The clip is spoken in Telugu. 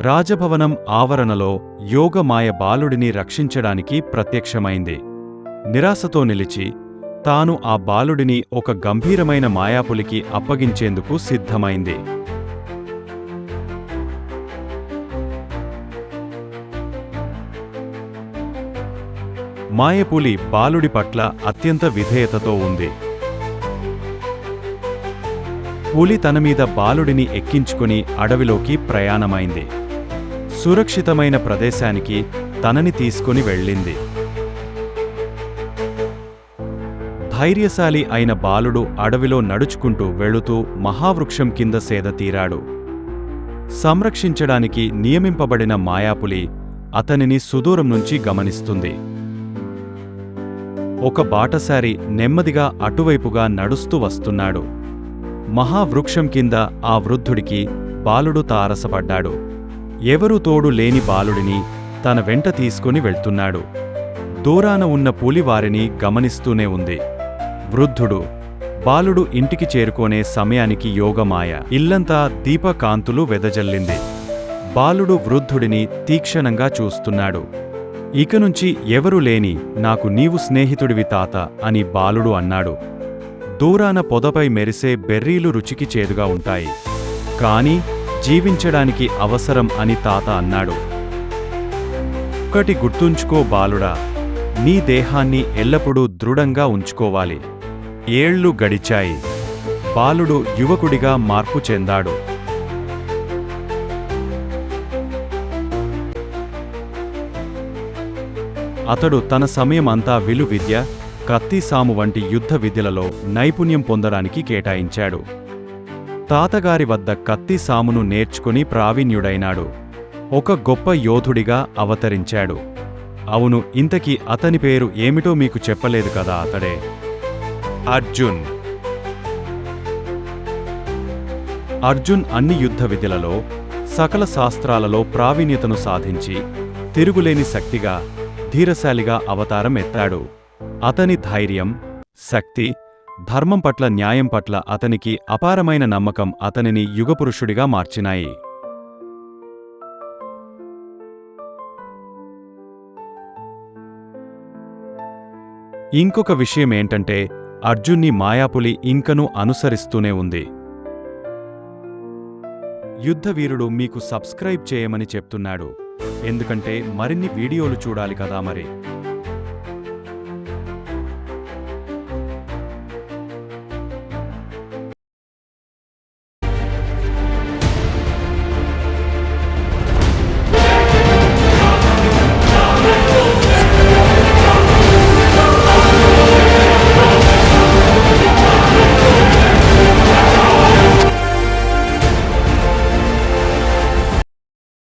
రాజభవనం ఆవరణలో యోగమాయ బాలుడిని రక్షించడానికి ప్రత్యక్షమైంది. నిరాశతో నిలిచి తాను ఆ బాలుడిని ఒక గంభీరమైన మాయాపులికి అప్పగించేందుకు సిద్ధమైంది. మాయపులి బాలుడి పట్ల అత్యంత విధేయతతో ఉంది. పులి తన మీద బాలుడిని ఎక్కించుకుని అడవిలోకి ప్రయాణమైంది. సురక్షితమైన ప్రదేశానికి తనని తీసుకుని వెళ్ళింది. ధైర్యశాలి అయిన బాలుడు అడవిలో నడుచుకుంటూ వెళుతూ మహావృక్షం కింద సేద తీరాడు. సంరక్షించడానికి నియమింపబడిన మాయాపులి అతనిని సుదూరం నుంచి గమనిస్తుంది. ఒక బాటసారి నెమ్మదిగా అటువైపుగా నడుస్తూ వస్తున్నాడు. మహావృక్షం కింద ఆ వృద్ధుడికి బాలుడు తారసపడ్డాడు. ఎవరు తోడు లేని బాలుడిని తన వెంట తీసుకుని వెళ్తున్నాడు. దూరాన ఉన్న పులివారిని గమనిస్తూనే ఉంది. వృద్ధుడు బాలుడు ఇంటికి చేరుకోనే సమయానికి యోగమాయ. ఇల్లంతా దీపకాంతులు వెదజల్లింది. బాలుడు వృద్ధుడిని తీక్షణంగా చూస్తున్నాడు. ఇక నుంచి లేని నాకు నీవు స్నేహితుడివి తాత అని బాలుడు అన్నాడు. దూరాన పొదపై మెరిసే బెర్రీలు రుచికి చేదుగా ఉంటాయి. కాని జీవించడానికి అవసరం అని తాత అన్నాడు. ఒకటి గుర్తుంచుకో బాలుడా నీ దేహాన్ని ఎల్లప్పుడూ దృఢంగా ఉంచుకోవాలి. ఏళ్ళు గడిచాయి. బాలుడు యువకుడిగా మార్పు చెందాడు. అతడు తన సమయం అంతా విలు విద్య కత్తిసాము వంటి యుద్ధ విద్యలలో నైపుణ్యం పొందడానికి కేటాయించాడు. తాతగారి వద్ద కత్తి సామును నేర్చుకుని ప్రావీణ్యుడైనాడు. ఒక గొప్ప యోధుడిగా అవతరించాడు. అవును ఇంతకీ అతని పేరు ఏమిటో మీకు చెప్పలేదు కదా అతడే. అర్జున్. అర్జున్ అన్ని యుద్ధ విధులలో సకల శాస్త్రాలలో ప్రావీణ్యతను సాధించి తిరుగులేని శక్తిగా ధీరశాలిగా అవతారం ఎత్తాడు. అతని ధైర్యం శక్తి ధర్మం పట్ల న్యాయం పట్ల అతనికి అపారమైన నమ్మకం అతనిని యుగపురుషుడిగా మార్చినాయి. ఇంకొక విషయం ఏంటంటే అర్జున్ని మాయాపులి ఇంకనూ అనుసరిస్తూనే ఉంది. యుద్ధవీరుడు మీకు సబ్స్క్రైబ్ చేయమని చెప్తున్నాడు. ఎందుకంటే మరిన్ని వీడియోలు చూడాలి కదా మరి.